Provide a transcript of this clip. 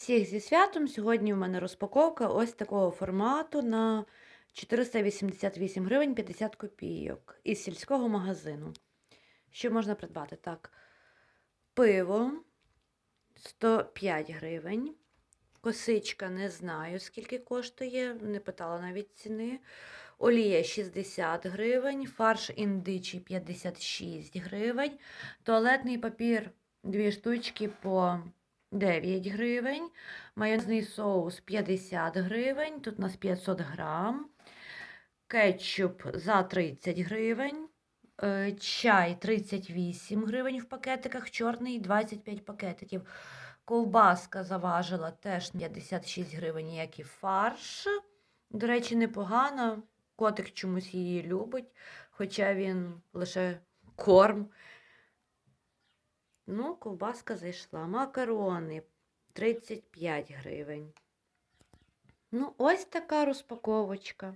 Всіх зі святом. Сьогодні у мене розпаковка ось такого формату на 488 гривень 50 копійок із сільського магазину. Що можна придбати? Так, пиво 105 гривень. Косичка не знаю, скільки коштує, не питала навіть ціни. Олія 60 гривень, фарш індичий 56 гривень, туалетний папір 2 штучки по 9 гривень, майонезний соус 50 гривень, тут у нас 500 грам, кетчуп за 30 гривень, е, чай 38 гривень в пакетиках, чорний 25 пакетиків. Ковбаска заважила теж 56 гривень, як і фарш. До речі, непогано. Котик чомусь її любить, хоча він лише корм. Ну, ковбаска зайшла. Макарони 35 гривень. Ну, ось така розпаковочка.